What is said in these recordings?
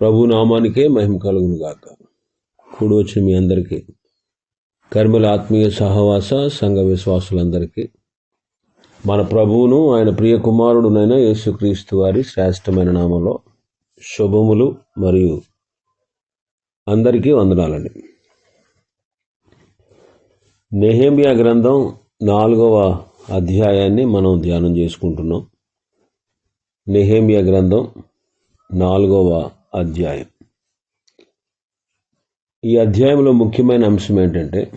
ప్రభు నామానికే మహిమ కలుగును గాక కూడి వచ్చిన మీ అందరికీ కర్మల ఆత్మీయ సహవాస సంఘ విశ్వాసులందరికీ మన ప్రభువును ఆయన ప్రియ కుమారుడునైన యేసుక్రీస్తు వారి శ్రేష్టమైన నామంలో శుభములు మరియు అందరికీ వందనాలండి. నెహేమియా గ్రంథం నాలుగవ అధ్యాయాన్ని మనం ధ్యానం చేసుకుంటున్నాం. నెహేమియా గ్రంథం నాలుగవ అధ్యాయం. ఈ అధ్యాయంలో ముఖ్యమైన అంశం ఏంటంటే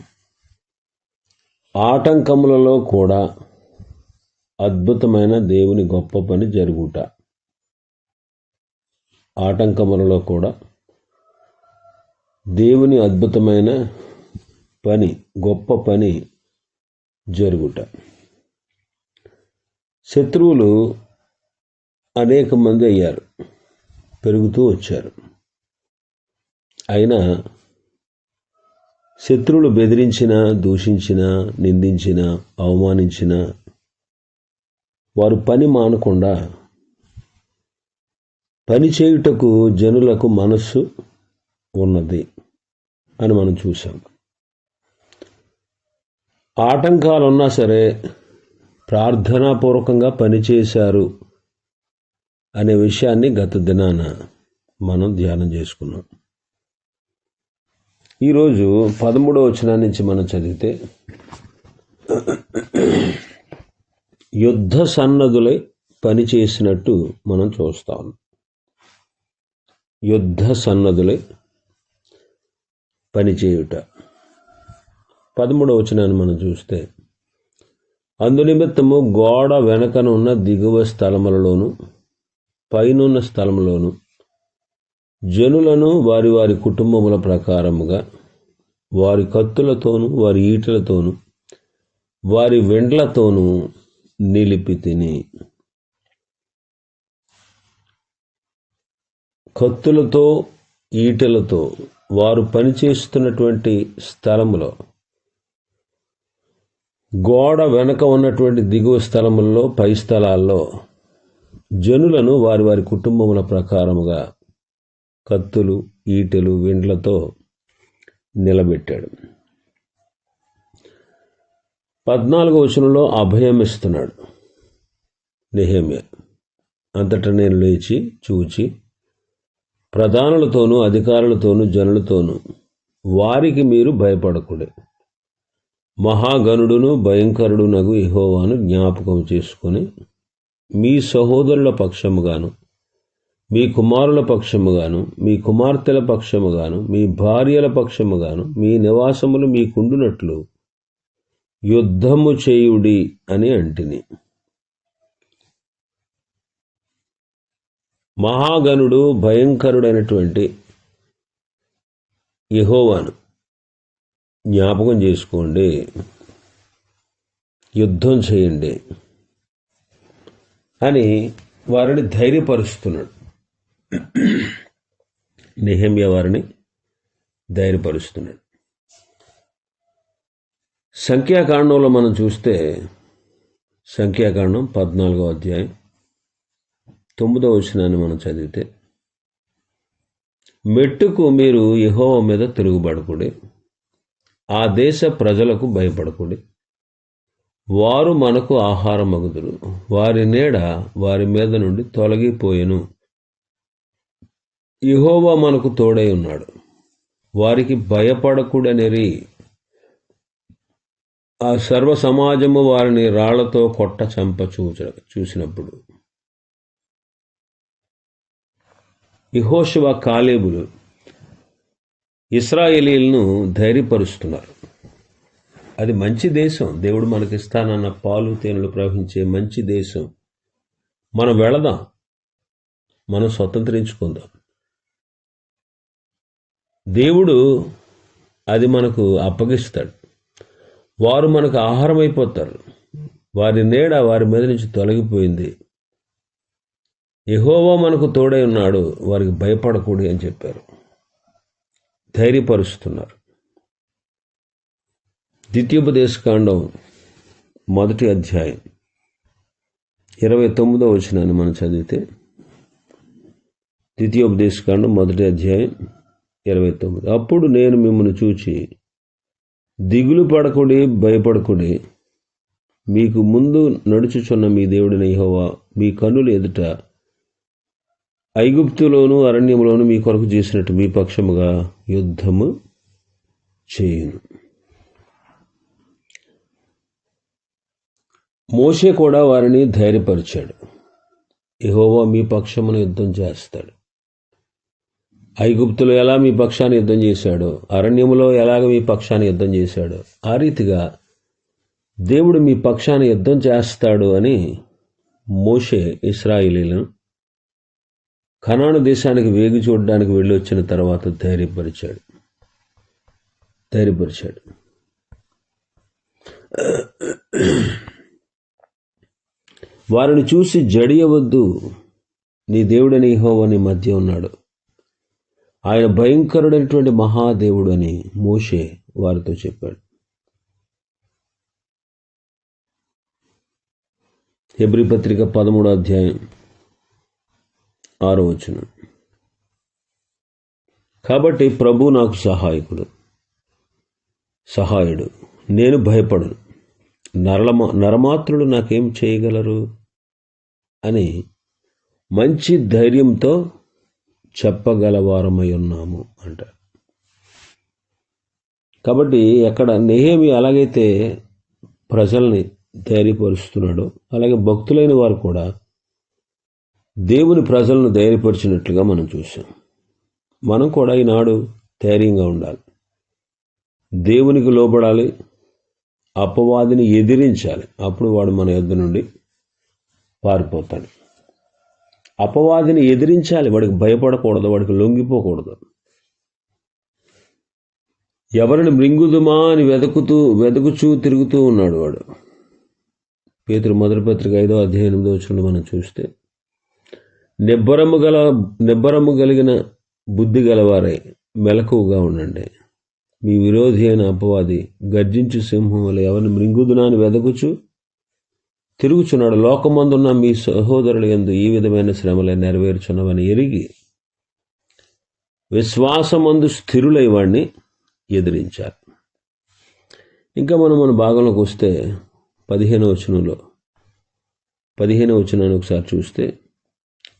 ఆటంకములలో కూడా అద్భుతమైన దేవుని గొప్ప పని జరుగుట. ఆటంకములలో కూడా దేవుని అద్భుతమైన పని గొప్ప పని జరుగుట. శత్రువులు అనేక మంది అయ్యారు. పెరుగుతూ వచ్చారు. అయినా శత్రువులు బెదిరించినా దూషించినా నిందించినా అవమానించినా వారు పని మానకుండా పని చేయుటకు జనులకు మనస్సు ఉన్నది అని మనం చూసాం ఆటంకాలు ఉన్నా సరే ప్రార్థనాపూర్వకంగా పనిచేశారు అనే విషయాన్ని గత దినాన మనం ధ్యానం చేసుకున్నాం. ఈరోజు పదమూడవ వచనం నుంచి మనం చదివితే యుద్ధ సన్నదులై పనిచేసినట్టు మనం చూస్తాం యుద్ధ సన్నదులై పనిచేయుట పదమూడవ వచనాన్ని మనం చూస్తే అందునిమిత్తము గోడ వెనకనున్న దిగువ స్థలములలోనూ పైనున్న స్థలములోను జనులను వారి వారి కుటుంబముల ప్రకారముగా వారి కత్తులతోనూ వారి ఈటలతోనూ వారి వెండ్లతోనూ నిలిపి తిని కత్తులతో ఈటలతో వారు పనిచేస్తున్నటువంటి స్థలములో గోడ వెనక ఉన్నటువంటి దిగువ స్థలముల్లో పై స్థలాల్లో జనులను వారి వారి కుటుంబముల ప్రకారముగా కత్తులు ఈటెలు విండ్లతో నిలబెట్టాడు. పద్నాలుగో వచనంలో అభయం ఇస్తున్నాడు నెహేమియ. అంతటా నేను లేచి చూచి ప్రధానులతోనూ అధికారులతోనూ జనులతోనూ వారికి మీరు భయపడకూడే. మహాగణుడును భయంకరుడునగు ఇహోవాను జ్ఞాపకం చేసుకొని మీ సహోదరుల పక్షముగాను మీ కుమారుల పక్షముగాను మీ కుమార్తెల పక్షముగాను మీ భార్యల పక్షముగాను మీ నివాసములు మీకుండునట్లు యుద్ధము చేయుడి అని అంటిని. మహాగణుడు భయంకరుడైనటువంటి యహోవాను జ్ఞాపకం చేసుకోండి. యుద్ధం చేయండి. అని వారిని ధైర్యపరుస్తున్నాడు. నిహమ్య వారిని ధైర్యపరుస్తున్నాడు. సంఖ్యాకాండంలో మనం చూస్తే సంఖ్యాకాండం పద్నాలుగో అధ్యాయం తొమ్మిదో వచనాన్ని మనం చదివితే మెట్టుకు మీరు యహోవ మీద తిరుగుబడకుడి ఆ దేశ ప్రజలకు భయపడకుడి వారు మనకు ఆహారం మగుదురు వారి నీడ వారి మీద నుండి తొలగిపోయెను. యహోవా మనకు తోడై ఉన్నాడు. వారికి భయపడకూడనిరి. ఆ సర్వ సమాజము వారిని రాళ్ళతో కొట్ట చంప చూచ చూసినప్పుడు. యహోశివ కాలేబులు ఇస్రాయేలీలను ధైర్యపరుస్తున్నారు. అది మంచి దేశం. దేవుడు మనకి ఇస్తానన్న పాలు తేనెలు ప్రవహించే మంచి దేశం. మనం వెళదాం. మనం స్వతంత్రించుకుందాం. దేవుడు అది మనకు అప్పగిస్తాడు. వారు మనకు ఆహారం అయిపోతారు వారి నీడ వారి మీద నుంచి తొలగిపోయింది. ఎహోవా మనకు తోడై ఉన్నాడు. వారికి భయపడకూడదు అని చెప్పారు. ధైర్యపరుస్తున్నారు. ద్వితీయోపదేశకాండం మొదటి అధ్యాయం. ఇరవై తొమ్మిదో వచనాన్ని మనం చదివితే ద్వితీయోపదేశకాండం మొదటి అధ్యాయం ఇరవై తొమ్మిది. అప్పుడు నేను మిమ్మల్ని చూచి దిగులు పడకుడి భయపడకుడి మీకు ముందు నడుచుచున్న మీ దేవుడిన యెహోవా మీ కన్నుల ఎదుట ఐగుప్తులోను అరణ్యంలోను మీ కొరకు చేసినట్టు మీ పక్షముగా యుద్ధము చేయును. మోషే కూడా వారిని ధైర్యపరిచాడు. ఎహోవా మీ పక్షమును యుద్ధం చేస్తాడు. ఐగుప్తులో ఎలా మీ పక్షాన్ని యుద్ధం చేశాడో అరణ్యములో ఎలాగ మీ పక్షాన్ని యుద్ధం చేశాడో ఆ రీతిగా దేవుడు మీ పక్షాన్ని యుద్ధం చేస్తాడు అని మోషే ఇస్రాయిలీలను కనాను దేశానికి వేగి చూడడానికి వెళ్ళి వచ్చిన తర్వాత ధైర్యపరిచాడు. ధైర్యపరిచాడు. వారిని చూసి జడియవద్దు నీ దేవుడని యెహోవా నీ మధ్య ఉన్నాడు. ఆయన భయంకరుడైనటువంటి మహాదేవుడు అని మోషే వారితో చెప్పాడు. హెబ్రి పత్రిక పదమూడో అధ్యాయం ఆరో వచనం. కాబట్టి ప్రభు నాకు సహాయకుడు సహాయుడు. నేను భయపడను. నరలమ నరమాత్రుడు నాకేం చేయగలరు? అని మంచి ధైర్యంతో చెప్పగలవారమై ఉన్నాము అంట కాబట్టి ఎక్కడ నెహేమి ఎలాగైతే ప్రజల్ని ధైర్యపరుస్తున్నాడో అలాగే భక్తులైన వారు కూడా దేవుని ప్రజలను ధైర్యపరిచినట్లుగా మనం చూసాం మనం కూడా ఈనాడు ధైర్యంగా ఉండాలి. దేవునికి లోబడాలి అపవాదిని ఎదిరించాలి. అప్పుడు వాడు మన యొద్ధ నుండి పారిపోతాడు. అపవాదిని ఎదిరించాలి. వాడికి భయపడకూడదు వాడికి లొంగిపోకూడదు. ఎవరిని మృంగుదుమా అని వెతుకుతూ వెతుకుచూ తిరుగుతూ ఉన్నాడు వాడు. పేతురు మొదటి పత్రిక ఐదో అధ్యాయం ఎనిమిదో వచ్చిన మనం చూస్తే నిబ్బరము గల నిబ్బరము కలిగిన బుద్ధి గలవారై మెలకువగా ఉండండి. మీ విరోధి అయిన అపవాది గర్జించు సింహం వల్ల ఎవరిని మృంగుదునా అని వెదకుచు తిరుగుచున్నాడు. లోకమందున్న మీ సహోదరుల యందు ఈ విధమైన శ్రమలే నెరవేర్చున్నవని ఎరిగి విశ్వాసమందు స్థిరులై వాడిని ఎదిరించారు. ఇంకా మనం మన భాగంలోకి వస్తే పదిహేను వచనంలో పదిహేను వచనాన్ని ఒకసారి చూస్తే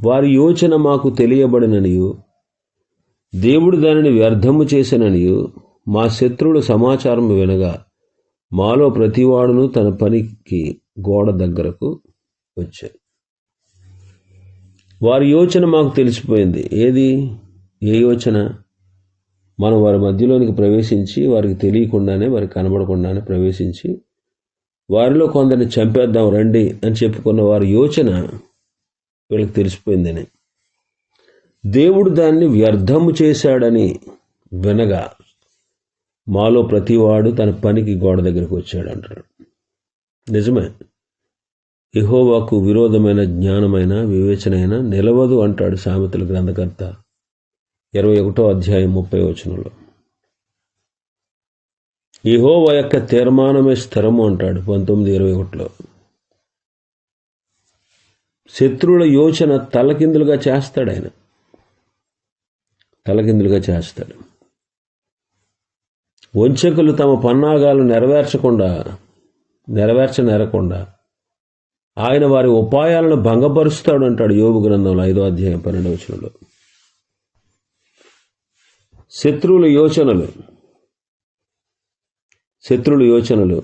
వారి యోచన మాకు తెలియబడిననియు దేవుడు దానిని వ్యర్థము చేసిననియు మా శత్రువుల సమాచారం వినగా మాలో ప్రతివాడును తన పనికి గోడ దగ్గరకు వచ్చారు వారి యోచన మాకు తెలిసిపోయింది. ఏది? ఏ యోచన? మనం వారి మధ్యలోనికి ప్రవేశించి వారికి తెలియకుండానే వారికి కనబడకుండానే ప్రవేశించి వారిలో కొందరిని చంపేద్దాం రండి అని చెప్పుకున్న వారి యోచన వీళ్ళకి తెలిసిపోయిందని. దేవుడు దాన్ని వ్యర్థము చేశాడని వినగా మాలో ప్రతివాడు తన పనికి గోడ దగ్గరికి వచ్చాడు అంటాడు. నిజమే. ఇహోవాకు విరోధమైన జ్ఞానమైన వివేచనైన నిలవదు అంటాడు సామెతల గ్రంథకర్త. ఇరవై ఒకటో అధ్యాయం ముప్పై వచనంలో. ఇహోవా యొక్క తీర్మానమే స్థిరము అంటాడు పంతొమ్మిది ఇరవై ఒకటిలో. శత్రువుల యోచన తలకిందులుగా చేస్తాడు ఆయన. తలకిందులుగా చేస్తాడు. వంచకులు తమ పన్నాగాలు నెరవేర్చకుండా నెరవేర్చనేరకుండా ఆయన వారి ఉపాయాలను భంగపరుస్తాడు అంటాడు యోగు గ్రంథంలో ఐదో అధ్యాయం పన్నెండవ వచనంలో. శత్రువుల యోచనలు. శత్రువుల యోచనలు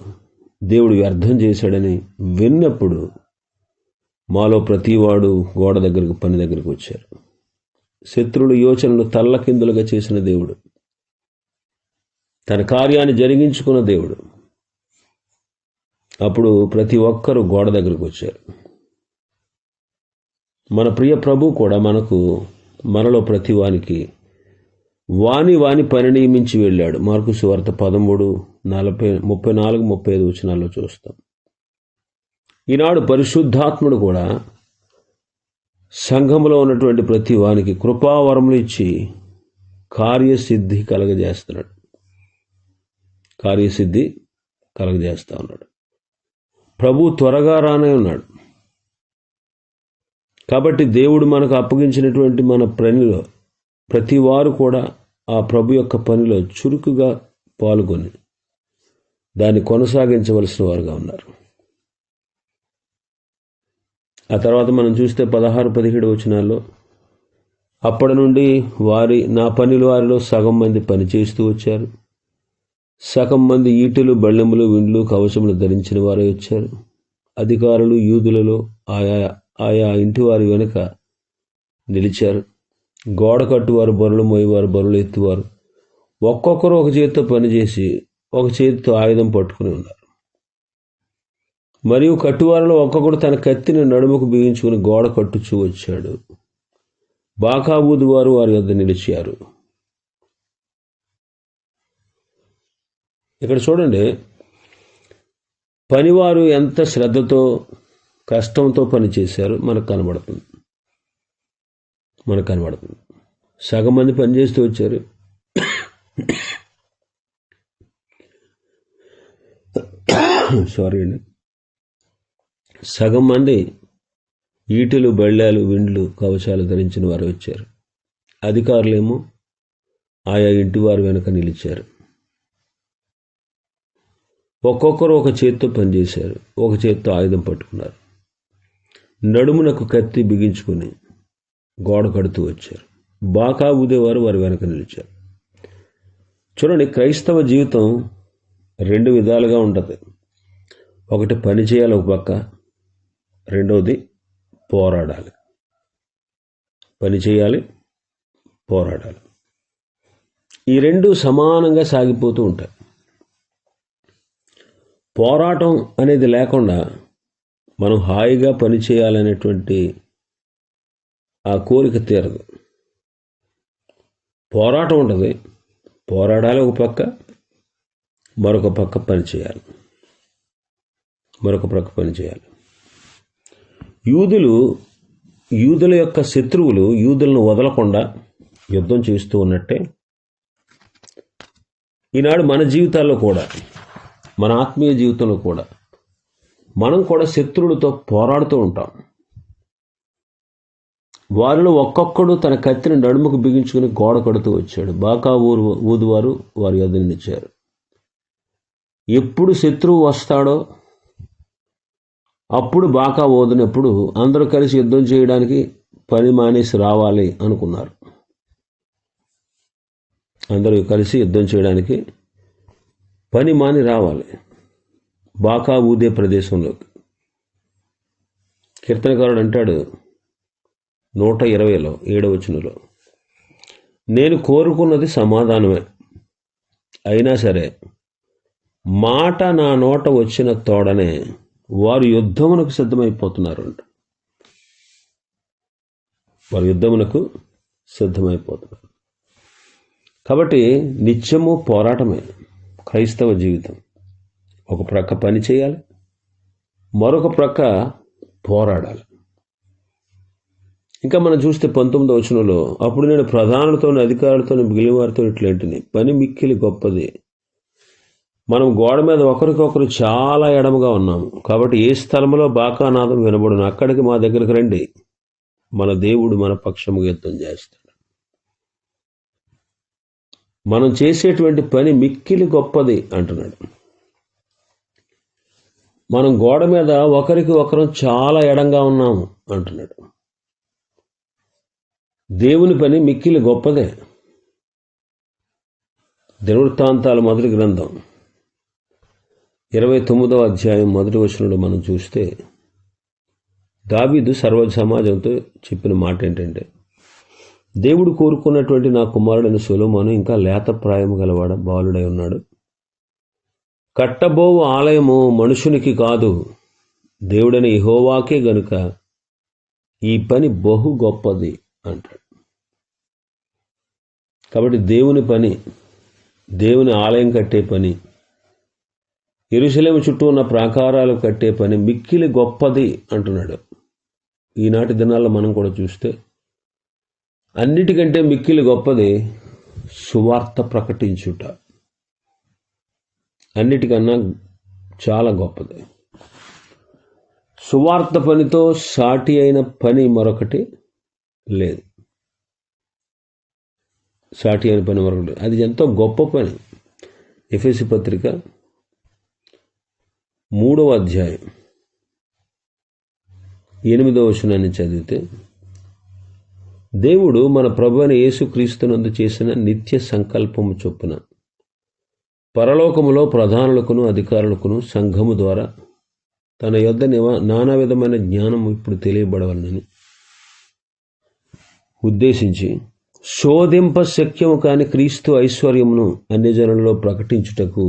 దేవుడు వ్యర్థం చేశాడని విన్నప్పుడు మాలో ప్రతివాడు గోడ దగ్గరకు పని దగ్గరకు వచ్చారు. శత్రువుల యోచనలు తల్లకిందులుగా చేసిన దేవుడు. తన కార్యాన్ని జరిగించుకున్న దేవుడు. అప్పుడు ప్రతి ఒక్కరూ గోడ దగ్గరకు వచ్చారు. మన ప్రియ ప్రభు కూడా మనకు మనలో ప్రతి వానికి వాని వాని పని నియమించి వెళ్ళాడు. మార్కు సువార్త పదమూడు నలభై ముప్పై నాలుగు ముప్పై ఐదు వచనాల్లో చూస్తాం. ఈనాడు పరిశుద్ధాత్ముడు కూడా సంఘంలో ఉన్నటువంటి ప్రతి వానికి కృపావరములు ఇచ్చి కార్యసిద్ధి కలగజేస్తున్నాడు. కార్యసిద్ధి కలగజేస్తా ఉన్నాడు. ప్రభు త్వరగా రానే ఉన్నాడు. కాబట్టి దేవుడు మనకు అప్పగించినటువంటి మన పనిలో ప్రతి వారు కూడా ఆ ప్రభు యొక్క పనిలో చురుకుగా పాల్గొని దాన్ని కొనసాగించవలసిన వారుగా ఉన్నారు. ఆ తర్వాత మనం చూస్తే పదహారు పదిహేడు వచనాల్లో అప్పటి నుండి వారి నా పనిలో వారిలో సగం మంది పని చేస్తూ వచ్చారు. సగం మంది ఈటలు బళ్ళెములు విండ్లు కవచములు ధరించిన వారే వచ్చారు. అధికారులు యూదులలో ఆయా ఆయా ఇంటి వారి వెనుక నిలిచారు. గోడ కట్టువారు బరులు మోయేవారు బరులు ఎత్తువారు. ఒక్కొక్కరు ఒక చేతితో పనిచేసి ఒక చేతితో ఆయుధం పట్టుకుని ఉన్నారు. మరియు కట్టువారిలో ఒక్కొక్కడు తన కత్తిని నడుముకు బిగించుకుని గోడ కట్టుచూ వచ్చాడు. బాకాబూదు వారు వారి వద్ద నిలిచారు. ఇక్కడ చూడండి. పనివారు ఎంత శ్రద్ధతో కష్టంతో పని చేశారు మనకు కనబడుతుంది. మనకు కనబడుతుంది. సగం మంది పనిచేస్తూ వచ్చారు. సారీ అండి. సగం మంది ఈటెలు బళ్ళాలు విండ్లు కవచాలు ధరించిన వారు వచ్చారు. అధికారులేమో ఆయా ఇంటి వారు వెనక నిలిచారు. ఒక్కొక్కరు ఒక చేత్తో పనిచేశారు ఒక చేత్తో ఆయుధం పట్టుకున్నారు. నడుమునకు కత్తి బిగించుకొని గోడ కడుతూ వచ్చారు. బాకా ఊదేవారు వారి వెనక నిలిచారు. చూడండి క్రైస్తవ జీవితం రెండు విధాలుగా ఉంటుంది. ఒకటి పని చేయాలి ఒక పక్క. రెండవది పోరాడాలి. పని చేయాలి పోరాడాలి. ఈ రెండు సమానంగా సాగిపోతూ ఉంటాయి. పోరాటం అనేది లేకుండా మనం హాయిగా పని చేయాలనేటువంటి ఆ కోరిక తీరదు. పోరాటం ఉంటుంది. పోరాడాలి ఒక పక్క మరొక పక్క పని చేయాలి. మరొక పక్క పని చేయాలి. యూదులు యూదుల యొక్క శత్రువులు యూదులను వదలకుండా యుద్ధం చేస్తూ ఉన్నట్టే ఈనాడు మన జీవితాల్లో కూడా మన ఆత్మీయ జీవితంలో కూడా. మనం కూడా శత్రువులతో పోరాడుతూ ఉంటాం. వారిలో ఒక్కొక్కడు తన కత్తిని నడుముకు బిగించుకుని గోడ కడుతూ వచ్చాడు. బాకా ఊరు ఊదువారు వారి యొద్ద నిలిచారు. ఎప్పుడు శత్రువు వస్తాడో అప్పుడు బాకా ఓదినప్పుడు అందరూ కలిసి యుద్ధం చేయడానికి పని మానేసి రావాలి అనుకున్నారు. అందరూ కలిసి యుద్ధం చేయడానికి పని మాని రావాలి. బాకా ఊదే ప్రదేశంలోకి. కీర్తనకారుడు అంటాడు నూట ఇరవైలో ఏడవచనలో నేను కోరుకున్నది సమాధానమే. అయినా సరే మాట నా నోట వచ్చిన తోడనే వారు యుద్ధమునకు సిద్ధమైపోతున్నారు అంట వారు యుద్ధమునకు సిద్ధమైపోతున్నారు. కాబట్టి నిత్యము పోరాటమే. క్రైస్తవ జీవితం. ఒక ప్రక్క పని చేయాలి మరొక ప్రక్క పోరాడాలి. ఇంకా మనం చూస్తే పంతొమ్మిదో వచనంలో అప్పుడు నేను ప్రధానులతో అధికారులతో మిగిలినవారితో ఇట్లాంటిని. పని మిక్కిలి గొప్పది. మనం గోడ మీద ఒకరికొకరు చాలా ఎడమగా ఉన్నాము. కాబట్టి ఏ స్థలంలో బాకానాదం వినబడును అక్కడికి మా దగ్గరికి రండి. మన దేవుడు మన పక్షము యుద్ధం చేస్తాడు. మనం చేసేటువంటి పని మిక్కిలి గొప్పది అంటున్నాడు. మనం గోడ మీద ఒకరికి ఒకరం చాలా ఎడంగా ఉన్నాము అంటున్నాడు. దేవుని పని మిక్కిలి గొప్పదే. దినవృత్తాంతాల మొదటి గ్రంథం ఇరవై తొమ్మిదవ అధ్యాయం మొదటి వచనంలో మనం చూస్తే దావీదు సర్వ సమాజంతో చెప్పిన మాట ఏంటంటే దేవుడు కోరుకున్నటువంటి నా కుమారుడైన సులోమాను ఇంకా లేత ప్రాయం గలవాడ బాలుడై ఉన్నాడు. కట్టబోవు ఆలయము మనుషునికి కాదు దేవుడని ఇహోవాకే గనుక ఈ పని బహు గొప్పది అంటాడు. కాబట్టి దేవుని పని దేవుని ఆలయం కట్టే పని ఎరుసలేము చుట్టూ ఉన్న ప్రాకారాలు కట్టే పని మిక్కిలి గొప్పది అంటున్నాడు. ఈనాటి దినాల్లో మనం కూడా చూస్తే అన్నిటికంటే మిక్కిలి గొప్పది సువార్త ప్రకటించుట. అన్నిటికన్నా చాలా గొప్పది. సువార్త పనితో సాటి అయిన పని మరొకటి లేదు. సాటి అయిన పని మరొకటి అది ఎంతో గొప్ప పని. ఎఫ్ఎసి పత్రిక మూడవ అధ్యాయం ఎనిమిదవ వచనాన్ని చదివితే దేవుడు మన ప్రభు అయిన యేసుక్రీస్తునందు చేసిన నిత్య సంకల్పము చొప్పున పరలోకములో ప్రధానులకును అధికారులకును సంఘము ద్వారా తన యొద్ద నివా నానా విధమైన జ్ఞానం ఇప్పుడు తెలియబడవలనని ఉద్దేశించి శోధింప శక్యము కాని క్రీస్తు ఐశ్వర్యమును అన్ని జనులలో ప్రకటించుటకు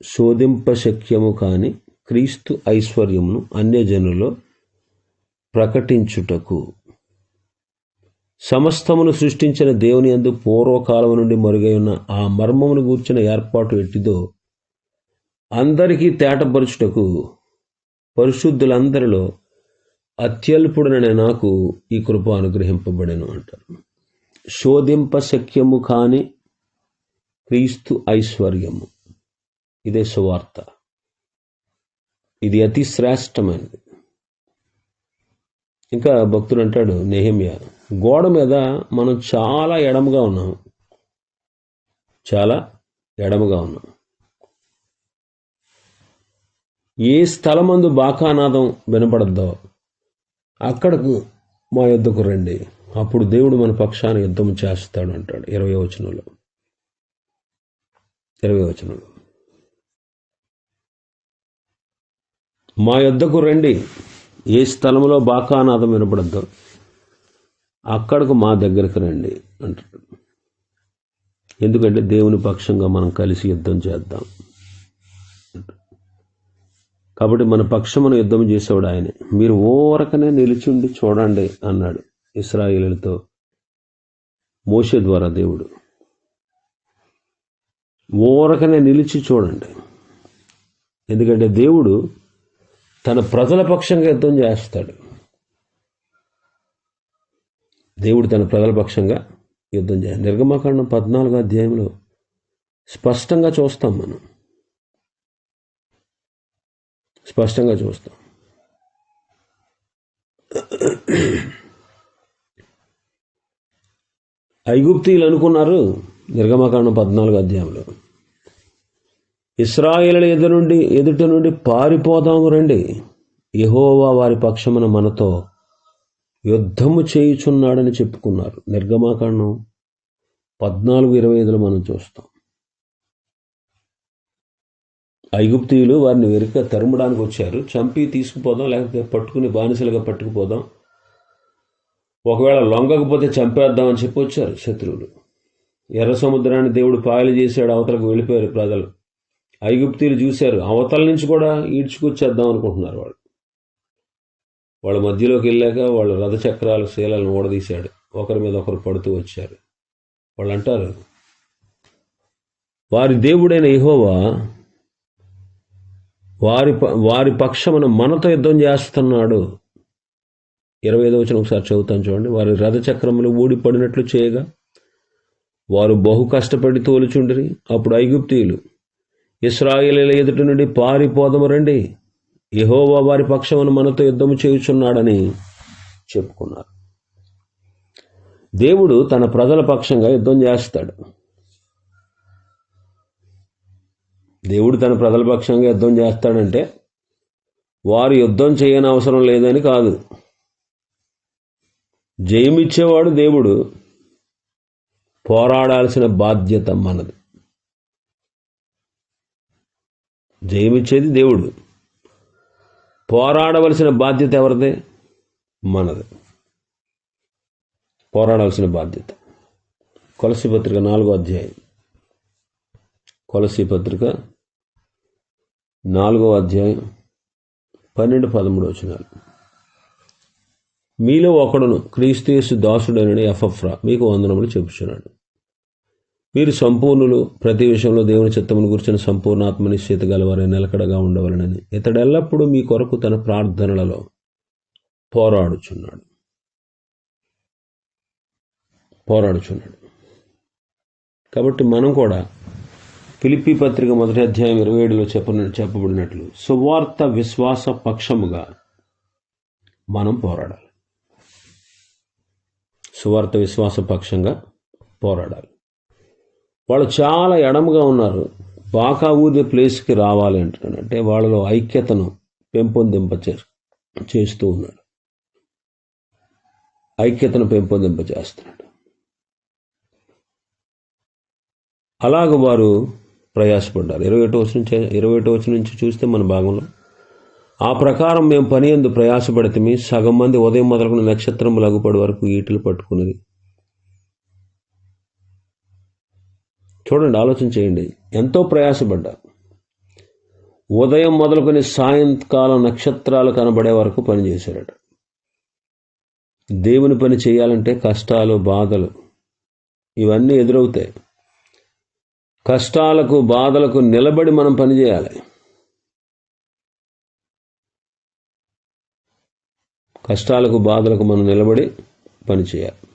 శోధింప శక్యము కాని క్రీస్తు ఐశ్వర్యమును అన్యజనులలో ప్రకటించుటకు సమస్తమును సృష్టించిన దేవుని అందు పూర్వకాలం నుండి మరుగై ఉన్న ఆ మర్మమును గూర్చిన ఏర్పాటు ఎట్టిదో అందరికీ తేటపరుచుటకు పరిశుద్ధులందరిలో అత్యల్పుడననే నాకు ఈ కృప అనుగ్రహింపబడెను అంటారు. శోధింప శక్యము కాని క్రీస్తు ఐశ్వర్యము. ఇదే సువార్త. ఇది అతి శ్రేష్టమైనది. ఇంకా భక్తుడు అంటాడు నెహమ్య? గోడ మీద మనం చాలా ఎడముగా ఉన్నాం. చాలా ఎడముగా ఉన్నాం. ఏ స్థలమందు బాకానాదం వినపడద్దో అక్కడకు మా యుద్ధకు రండి. అప్పుడు దేవుడు మన పక్షాన యుద్ధం చేస్తాడు అంటాడు ఇరవై వచనంలో. ఇరవై వచనంలో. మా యుద్ధకు రండి. ఏ స్థలంలో బాకానాదం వినపడద్దో అక్కడకు మా దగ్గరకు రండి అంటాడు. ఎందుకంటే దేవుని పక్షంగా మనం కలిసి యుద్ధం చేద్దాం. కాబట్టి మన పక్షమును యుద్ధం చేసేవాడు ఆయనే. మీరు ఓరకనే నిలిచిండి చూడండి అన్నాడు ఇస్రాయిలతో మోసే ద్వారా దేవుడు. ఓరకనే నిలిచి చూడండి. ఎందుకంటే దేవుడు తన ప్రజల పక్షంగా యుద్ధం చేస్తాడు. దేవుడు తన ప్రజల పక్షంగా యుద్ధం చేయాలి. నిర్గమాకాండం పద్నాలుగు అధ్యాయంలో స్పష్టంగా చూస్తాం మనం. స్పష్టంగా చూస్తాం. ఐగుప్తీయులు అనుకున్నారు నిర్గమకాండం పద్నాలుగు అధ్యాయంలో. ఇస్రాయేల్ ఎదురు నుండి ఎదుట నుండి పారిపోదాము రండి. యహోవా వారి పక్షమున మనతో యుద్ధము చేయుచున్నాడని చెప్పుకున్నారు. నిర్గమాకాండం పద్నాలుగు ఇరవై ఐదులో మనం చూస్తాం. ఐగుప్తీయులు వారిని వెనుక తరుమడానికి వచ్చారు. చంపి తీసుకుపోదాం లేకపోతే పట్టుకుని బానిసలుగా పట్టుకుపోదాం. ఒకవేళ లొంగకపోతే చంపేద్దామని చెప్పి వచ్చారు శత్రువులు. ఎర్ర సముద్రాన్ని దేవుడు పాయలు చేశాడు అవతలకు వెళ్ళిపోయారు ప్రజలు. ఐగుప్తీయులు చూశారు అవతల నుంచి కూడా ఈడ్చుకొచ్చేద్దాం అనుకుంటున్నారు వాళ్ళు. వాళ్ళ మధ్యలోకి వెళ్ళాక వాళ్ళ రథచక్రాలు శీలను ఓడదీశాడు ఒకరి మీద ఒకరు పడుతూ వచ్చారు. వాళ్ళు అంటారు వారి దేవుడైన ఇహోవా వారి ప- వారి పక్షమున మనతో యుద్ధం చేస్తున్నాడు. ఇరవై ఐదో వచ్చిన ఒకసారి చదువుతాను చూడండి. వారి రథచక్రములు ఊడిపడినట్లు చేయగా వారు బహు కష్టపడి తోలుచుండిరి. అప్పుడు ఐగుప్తీయులు ఇస్రాయేలీల ఎదుటి నుండి పారిపోదము రండి. యహోవా వారి పక్షమును మనతో యుద్ధము చేయుచున్నాడని చెప్పుకున్నారు. దేవుడు తన ప్రజల పక్షంగా యుద్ధం చేస్తాడు. దేవుడు తన ప్రజల పక్షంగా యుద్ధం చేస్తాడంటే వారు యుద్ధం చేయని అవసరం లేదని కాదు. జయమిచ్చేవాడు దేవుడు. పోరాడాల్సిన బాధ్యత మనది. జయమిచ్చేది దేవుడు. పోరాడవలసిన బాధ్యత ఎవరిది? మనది. పోరాడవలసిన బాధ్యత. కొలసి పత్రిక నాలుగో అధ్యాయం. కొలసి పత్రిక నాలుగో అధ్యాయం పన్నెండు పదమూడు వచనాలు. మీలో ఒకడును క్రీస్తు దాసుడైన ఎఫ్ఎఫ్రా మీకు వందనములు చెప్పుచున్నాడు. మీరు సంపూర్ణులు. ప్రతి విషయంలో దేవుని చిత్తమును గురించిన సంపూర్ణాత్మ నిశ్చిత గలవారే నిలకడగా ఉండవలనని. ఇతడు ఎల్లప్పుడూ మీ కొరకు తన ప్రార్థనలలో పోరాడుచున్నాడు. పోరాడుచున్నాడు. కాబట్టి మనం కూడా ఫిలిప్పి పత్రిక మొదటి అధ్యాయం ఇరవై ఏడులో చెప్ప చెప్పబడినట్లు సువార్త విశ్వాస పక్షముగా మనం పోరాడాలి. సువార్త విశ్వాస పక్షంగా పోరాడాలి. వాళ్ళు చాలా ఎడముగా ఉన్నారు. బాకా ఊదే ప్లేస్కి రావాలి అంటున్నాడు. అంటే వాళ్ళలో ఐక్యతను పెంపొందింప చేస్తూ ఉన్నాడు. ఐక్యతను పెంపొందింప చేస్తున్నాడు అలాగ వారు ప్రయాసపడ్డారు. ఇరవై ఒకటి వచ్చి నుంచి ఇరవై ఒకటి వచ్చి నుంచి చూస్తే మన భాగంలో ఆ ప్రకారం మేము పని ఎందు ప్రయాసపడితే సగం మంది ఉదయం మొదలుకున్న నక్షత్రం లగుపడి వరకు ఈటలు పట్టుకున్నది చూడండి ఆలోచన చేయండి. ఎంతో ప్రయాసపడ్డారు ఉదయం మొదలుకొని సాయంకాలం నక్షత్రాలు కనబడే వరకు పనిచేశారట దేవుని పని చేయాలంటే కష్టాలు బాధలు ఇవన్నీ ఎదురవుతాయి. కష్టాలకు బాధలకు నిలబడి మనం పనిచేయాలి కష్టాలకు బాధలకు మనం నిలబడి పనిచేయాలి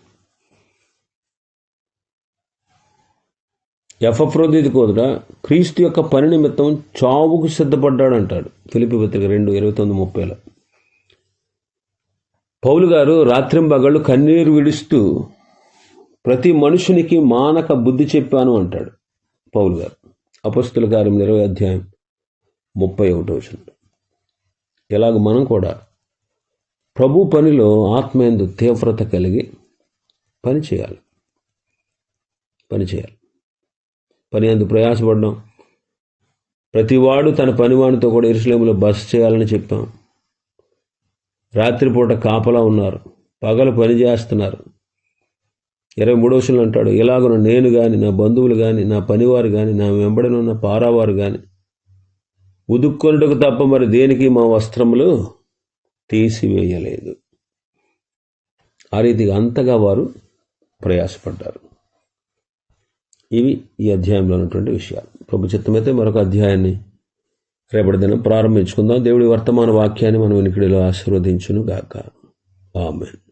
ఎఫ్రొదితి కోదుట క్రీస్తు యొక్క పని నిమిత్తం చావుకు సిద్ధపడ్డాడు అంటాడు ఫిలిపి పత్రిక రెండు ఇరవై తొమ్మిది ముప్పైలో. పౌలు గారు రాత్రింబగళ్ళు కన్నీరు విడుస్తూ ప్రతి మనుషునికి మానక బుద్ధి చెప్పాను అంటాడు పౌలు గారు. అపస్తుల కార్యం ఇరవై అధ్యాయం ముప్పై ఒకటో వచ్చిన ఇలాగ మనం కూడా ప్రభు పనిలో ఆత్మయందు తీవ్రత కలిగి పని చేయాలి. పని అందుకు పని అందు ప్రయాసపడ్డాం. ప్రతివాడు తన పనివానితో కూడా ఇరుసలేములో బస చేయాలని చెప్పాం. రాత్రిపూట కాపలా ఉన్నారు. పగలు పని చేస్తున్నారు. ఇరవై మూడో వచనంలో అంటాడు ఇలాగున నేను కానీ నా బంధువులు కానీ నా పనివారు కానీ నా వెంబడినున్న పారావారు కానీ ఉదుక్కొనుటకు తప్ప మరి దేనికి మా వస్త్రములు తీసివేయలేదు. ఆ రీతిగా అంతగా వారు ప్రయాసపడ్డారు. ఇవి ఈ అధ్యాయంలో ఉన్నటువంటి విషయాలు. ప్రభు చిత్తమైతే మరొక అధ్యాయాన్ని రేపటి దినం ప్రారంభించుకుందాం. దేవుడి వర్తమాన వాక్యాన్ని మనం వినికిడిలో ఆశీర్వదించును గాక ఆమెన్.